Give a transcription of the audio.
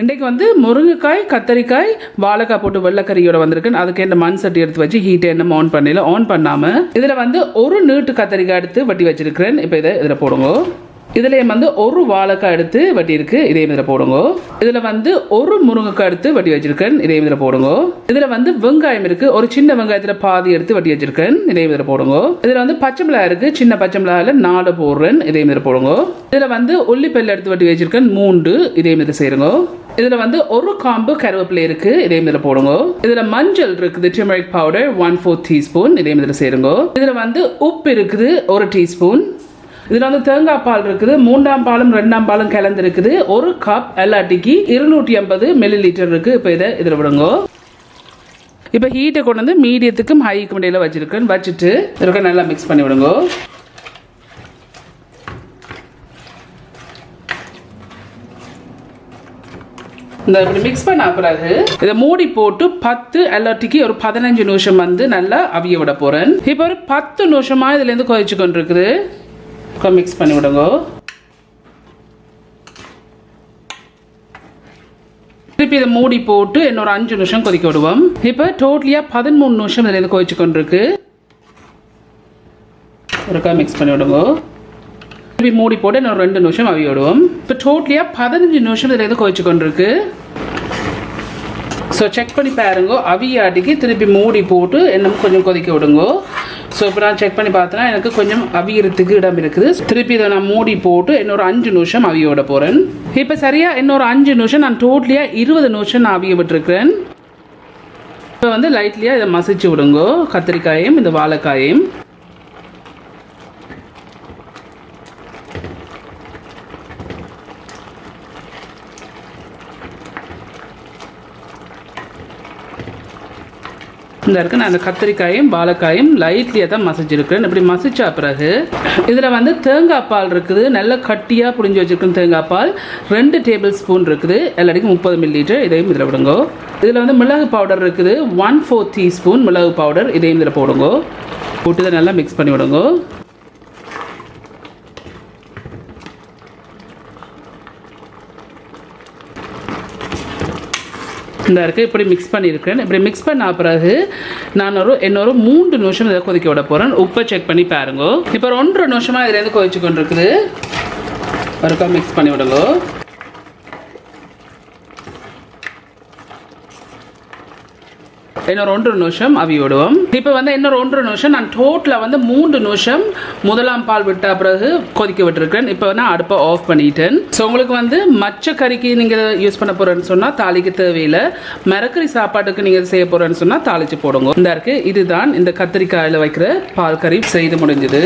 இன்றைக்கு வந்து முருங்கைக்காய் கத்தரிக்காய் வாழைக்காய் போட்டு வெள்ளைக்கறியோட வந்திருக்கு அதுக்கு இந்த மண் சட்டி எடுத்து வச்சு ஹீட் என்ன ஆன் பண்ணல ஆன் பண்ணாமல் இதில் வந்து ஒரு நீட்டு கத்தரிக்காய் எடுத்து வட்டி வச்சிருக்கிறேன். இப்போ இதை இதில் போடுங்க. இதுலேயும் வந்து ஒரு வாழைக்காய் எடுத்து வட்டி இதையும் இதே இதில் போடுங்க. இதில் வந்து ஒரு முருங்கைக்காய் எடுத்து வட்டி வச்சிருக்கேன். இதே இதில் போடுங்க. இதில் வந்து வெங்காயம் இருக்கு. ஒரு சின்ன வெங்காயத்தில் பாதி எடுத்து வட்டி வச்சிருக்கேன். இதே இதில் போடுங்க. இதில் வந்து பச்சை மிளகாய் இருக்கு. சின்ன பச்சை மிளகாயில் நாலு போடுறேன். இதே இதில் போடுங்க. இதில் வந்து உள்ளிப்பெல்ல எடுத்து வட்டி வச்சிருக்கேன். மூன்று. இதே இதில் செய்யுங்க இதுல வந்து ஒரு காம்பு கருவேப்பிலை இருக்கு. இதே இதில் போடுங்க. இதுல மஞ்சள் இருக்குது. Turmeric powder one four teaspoon இதே இதில் சேருங்க இதுல வந்து உப்பு இருக்குது. ஒரு டீஸ்பூன். இதில் வந்து தேங்காய் பால் இருக்குது. மூன்றாம் பாலும் ரெண்டாம் பாலும் கலந்துருக்குது. ஒரு கப் எல்லாட்டிக்கு இருநூற்றி ஐம்பது மில்லி லிட்டர் இருக்குது இப்போ இதை இதில் விடுங்க. இப்போ ஹீட்டை கொண்டு வந்து மீடியத்துக்கும் ஹைக்கும் இடையில் வச்சுருக்கேன். வச்சுட்டு இருக்க நல்லா மிக்ஸ் பண்ணி விடுங்க. இந்த இப்படி மிக்ஸ் பண்ண பிறகு இதை மூடி போட்டு பத்து எல்லாட்டிக்கு ஒரு பதினஞ்சு நிமிஷம் வந்து நல்லா அவிய விட போறேன். இப்போ ஒரு பத்து நிமிஷமா இதுல இருந்து கொதிச்சு கொண்டிருக்குது. பக்கம் மிக்ஸ் பண்ணி விடுங்க. திருப்பி இதை மூடி போட்டு இன்னொரு அஞ்சு நிமிஷம் கொதிக்க விடுவோம். இப்போ டோட்டலியாக பதிமூணு நிமிஷம் இதில் இருந்து கொதிச்சு கொண்டு ஒருக்கா மிக்ஸ் பண்ணி விடுங்க. திருப்பி மூடி போட்டு இன்னொரு ரெண்டு நிமிஷம் அவி விடுவோம். இப்போ டோட்டலியாக பதினஞ்சு நிமிஷம் இதில் இருந்து கொதிச்சு ஸோ செக் பண்ணி பாருங்க அவியாட்டிக்கு திருப்பி மூடி போட்டு இன்னும் கொஞ்சம் கொதிக்க விடுங்க. ஸோ இப்போ நான் செக் பண்ணி பார்த்தேன்னா எனக்கு கொஞ்சம் அவியறதுக்கு இடம் இருக்குது. திருப்பி இதை நான் மூடி போட்டு இன்னொரு அஞ்சு நிமிஷம் அவிய விட போகிறேன் இப்போ சரியாக இன்னொரு அஞ்சு நிமிஷம் நான் டோட்டலியாக இருபது நிமிஷம் நான் அவிய விட்டுருக்கிறேன். இப்போ வந்து லைட்லியாக இதை மசிச்சு விடுங்கோ. கத்திரிக்காயும் இந்த வாழைக்காயும். இந்த இருக்கு. நான் அந்த கத்திரிக்காயும் வாழைக்காயும் லைட்லியாக தான் மசிச்சிருக்கிறேன். இப்படி மசிச்சா பிறகு இதில் வந்து தேங்காய் பால் இருக்குது. நல்ல கட்டியாக புரிஞ்சு வச்சுருக்கேன் தேங்காய் பால். ரெண்டு டேபிள் ஸ்பூன் இருக்குது. எல்லாருக்கும் முப்பது மில்லி லிட்டர் இதையும் இதில் விடுங்க இதில் வந்து மிளகு பவுடர் இருக்குது. ஒன் ஃபோர் டீஸ்பூன் மிளகு பவுடர் இதையும் இதில் போடுங்க. போட்டு இதை நல்லா மிக்ஸ் பண்ணி விடுங்க. இந்த இருக்குது இப்படி மிக்ஸ் பண்ணியிருக்கேன் இப்படி மிக்ஸ் பண்ண பிறகு நான் ஒரு இன்னொரு மூன்று நிமிஷம் இதை கொதிக்க விட போகிறேன் உப்பை செக் பண்ணி பாருங்க. இப்போ ஒரு ஒன்றரை நிமிஷமாக இதுலேருந்து கொதிச்சு கொண்டு இருக்குது ஒருக்கா மிக்ஸ் பண்ணி விடுங்க இன்னொரு ஒன்று நிமிஷம் அவி விடுவோம். இப்போ வந்து இன்னொரு ஒன்று நிமிஷம் நான் டோட்டலாக வந்து மூன்று நிமிஷம் முதலாம் பால் விட்ட பிறகு கொதிக்க விட்டுருக்கேன் இப்போ நான் அடுப்பை ஆஃப் பண்ணிட்டேன். ஸோ உங்களுக்கு வந்து மச்ச கறிக்கு நீங்கள் யூஸ் பண்ண போகிறேன்னு சொன்னால் தாளிக்கு தேவையில்லை. மரக்கறி சாப்பாட்டுக்கு நீங்கள் செய்ய போகிறேன்னு சொன்னால் தாளிச்சு போடுங்க. இந்த இருக்கு இதுதான் இந்த கத்திரிக்காயில் வைக்கிற பால் கறி செய்து முடிஞ்சது.